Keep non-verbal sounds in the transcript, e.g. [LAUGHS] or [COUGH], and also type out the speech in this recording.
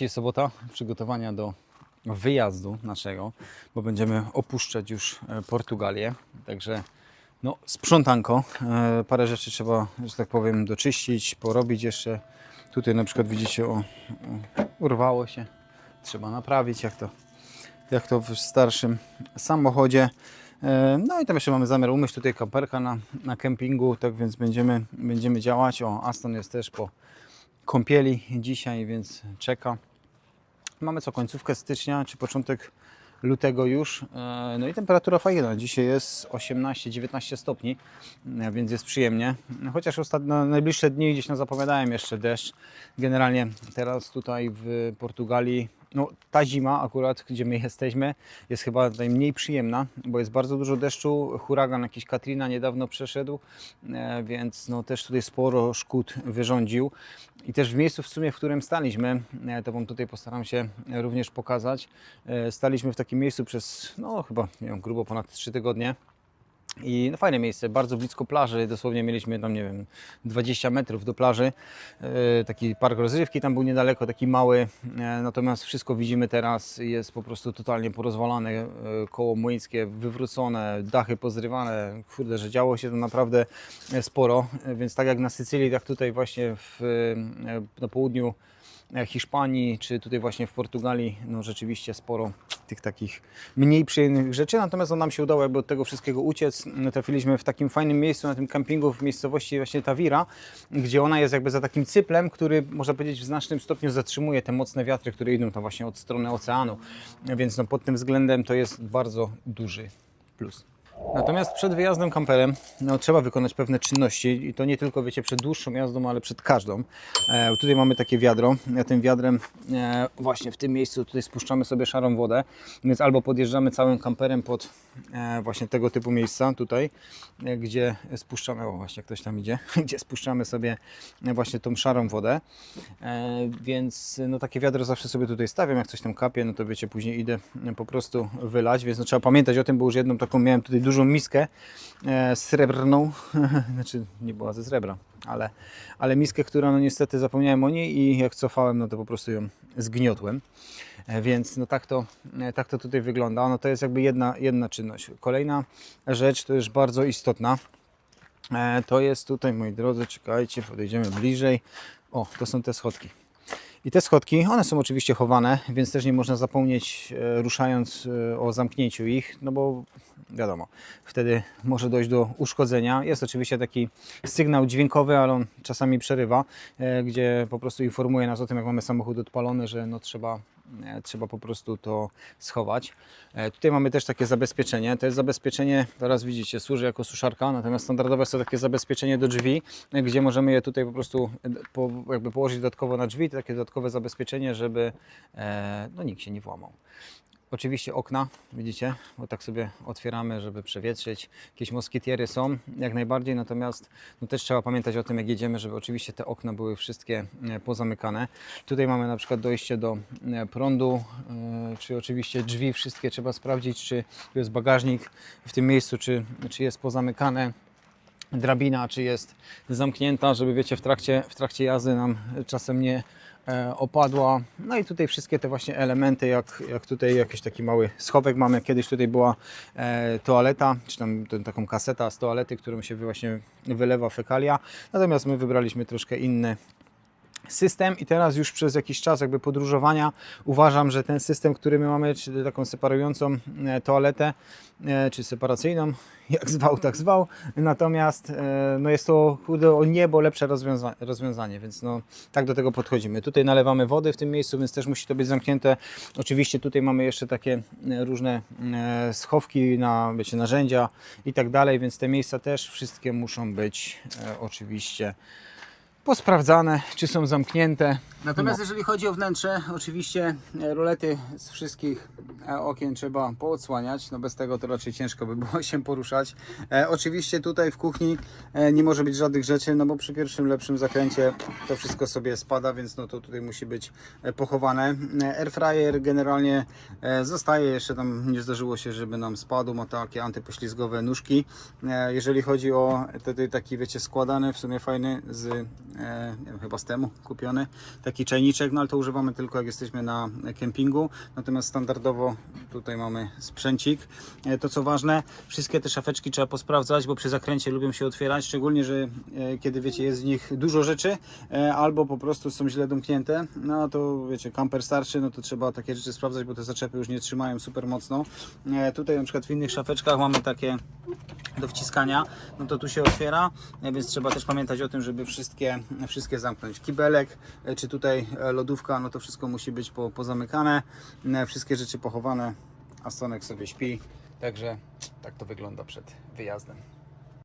Dzisiaj sobota, przygotowania do wyjazdu naszego, bo będziemy opuszczać już e, Portugalię. Także no, sprzątanko. E, Parę rzeczy trzeba, że tak powiem, doczyścić, porobić jeszcze. Tutaj na przykład widzicie, o, urwało się. Trzeba naprawić, jak to, jak to w starszym samochodzie. E, No i tam jeszcze mamy zamiar umyć tutaj kamperka na, na kempingu, tak więc będziemy, będziemy działać. O, Aston jest też po kąpieli dzisiaj, więc czeka. Mamy co końcówkę stycznia, czy początek lutego już. E, No i temperatura fajna. Dzisiaj jest 18-19 stopni, e, więc jest przyjemnie. Chociaż ostatnio, najbliższe dni gdzieś nam zapowiadałem jeszcze deszcz. Generalnie teraz tutaj w Portugalii, no ta zima akurat, gdzie my jesteśmy, jest chyba najmniej przyjemna, bo jest bardzo dużo deszczu. Huragan jakiś Katrina niedawno przeszedł, e, więc no też tutaj sporo szkód wyrządził. I też w miejscu w sumie, w którym staliśmy, e, to Wam tutaj postaram się również pokazać. E, Staliśmy w takim miejscu przez, no chyba, nie wiem, grubo ponad 3 tygodnie. I no, fajne miejsce, bardzo blisko plaży, dosłownie mieliśmy tam, nie wiem, 20 metrów do plaży. E, taki park rozrywki tam był niedaleko, taki mały. E, natomiast wszystko widzimy teraz, jest po prostu totalnie porozwalane, e, koło młyńskie wywrócone, dachy pozrywane. Kurde, że działo się to naprawdę sporo. Więc tak jak na Sycylii, tak tutaj właśnie w, na południu Hiszpanii, czy tutaj właśnie w Portugalii, no rzeczywiście sporo tych takich mniej przyjemnych rzeczy, natomiast no, nam się udało jakby od tego wszystkiego uciec. Trafiliśmy w takim fajnym miejscu, na tym kempingu w miejscowości właśnie Tawira, gdzie ona jest jakby za takim cyplem, który można powiedzieć w znacznym stopniu zatrzymuje te mocne wiatry, które idą tam właśnie od strony oceanu, więc no, pod tym względem to jest bardzo duży plus. Natomiast przed wyjazdem kamperem no, trzeba wykonać pewne czynności i to nie tylko wiecie przed dłuższą jazdą, ale przed każdą. E, tutaj mamy takie wiadro. Ja tym wiadrem e, właśnie w tym miejscu tutaj spuszczamy sobie szarą wodę, więc albo podjeżdżamy całym kamperem pod e, właśnie tego typu miejsca tutaj, e, gdzie spuszczamy, o właśnie ktoś tam idzie, [LAUGHS] gdzie spuszczamy sobie e, właśnie tą szarą wodę. E, więc no takie wiadro zawsze sobie tutaj stawiam, jak coś tam kapie, no to wiecie, później idę e, po prostu wylać, więc no, trzeba pamiętać o tym, bo już jedną taką miałem tutaj dużą miskę e, srebrną, [LAUGHS] znaczy nie była ze srebra, ale, ale miskę, która no niestety zapomniałem o niej i jak cofałem, no to po prostu ją zgniotłem. E, Więc no tak to, e, tak to tutaj wygląda. No to jest jakby jedna, jedna czynność. Kolejna rzecz to jest bardzo istotna. To jest tutaj, moi drodzy, czekajcie, podejdziemy bliżej. O, to są te schodki. I te schodki, one są oczywiście chowane, więc też nie można zapomnieć, e, ruszając e, o zamknięciu ich, no bo wiadomo, wtedy może dojść do uszkodzenia. Jest oczywiście taki sygnał dźwiękowy, ale on czasami przerywa, e, gdzie po prostu informuje nas o tym, jak mamy samochód odpalony, że no trzeba, trzeba po prostu to schować. E, Tutaj mamy też takie zabezpieczenie. To jest zabezpieczenie, teraz widzicie, służy jako suszarka, natomiast standardowe to takie zabezpieczenie do drzwi, e, gdzie możemy je tutaj po prostu e, po, jakby położyć dodatkowo na drzwi, takie dodatkowe zabezpieczenie, żeby e, no, nikt się nie włamał. Oczywiście okna, widzicie, bo tak sobie otwieramy, żeby przewietrzyć. Jakieś moskitiery są, jak najbardziej, natomiast no też trzeba pamiętać o tym, jak jedziemy, żeby oczywiście te okna były wszystkie e, pozamykane. Tutaj mamy na przykład dojście do e, prądu, e, czy oczywiście drzwi wszystkie trzeba sprawdzić, czy tu jest bagażnik w tym miejscu, czy, czy jest pozamykane drabina, czy jest zamknięta, żeby wiecie, w trakcie, w trakcie jazdy nam czasem nie opadła. No i tutaj wszystkie te właśnie elementy, jak, jak tutaj jakiś taki mały schowek mamy. Kiedyś tutaj była e, toaleta, czy tam ten, taką kaseta z toalety, którą się właśnie wylewa fekalia. Natomiast my wybraliśmy troszkę inny system i teraz już przez jakiś czas jakby podróżowania uważam, że ten system, który my mamy, czyli taką separującą e, toaletę, e, czy separacyjną, [LAUGHS] jak zwał, tak zwał, natomiast e, no jest to kurde, o niebo lepsze rozwiąza rozwiązanie, więc no tak do tego podchodzimy. Tutaj nalewamy wody w tym miejscu, więc też musi to być zamknięte. Oczywiście tutaj mamy jeszcze takie różne schowki na wiecie, narzędzia i tak dalej, więc te miejsca też wszystkie muszą być oczywiście posprawdzane, czy są zamknięte. Natomiast jeżeli chodzi o wnętrze, oczywiście e, rolety z wszystkich e, okien trzeba poodsłaniać, no bez tego to raczej ciężko by było [LAUGHS] się poruszać. E, oczywiście tutaj w kuchni e, nie może być żadnych rzeczy, no bo przy pierwszym lepszym zakręcie to wszystko sobie spada, więc no to tutaj musi być pochowane. Airfryer generalnie zostaje, jeszcze tam nie zdarzyło się, żeby nam spadł, ma takie antypoślizgowe nóżki. E, jeżeli chodzi o tutaj taki wiecie składany, w sumie fajny z nie wiem, chyba z temu kupiony, taki czajniczek, no ale to używamy tylko jak jesteśmy na kempingu, natomiast standardowo tutaj mamy sprzęcik. E, To co ważne, wszystkie te szafeczki trzeba posprawdzać, bo przy zakręcie lubią się otwierać, szczególnie, że e, kiedy wiecie, jest w nich dużo rzeczy, e, albo po prostu są źle domknięte, no to wiecie, kamper starszy, no to trzeba takie rzeczy sprawdzać, bo te zaczepy już nie trzymają super mocno. E, Tutaj na przykład w innych szafeczkach mamy takie do wciskania, no to tu się otwiera, e, więc trzeba też pamiętać o tym, żeby wszystkie, wszystkie zamknąć. Kibelek, e, czy tutaj e, lodówka, no to wszystko musi być po, pozamykane, e, wszystkie rzeczy pochowane, a Stonek sobie śpi, także tak to wygląda przed wyjazdem.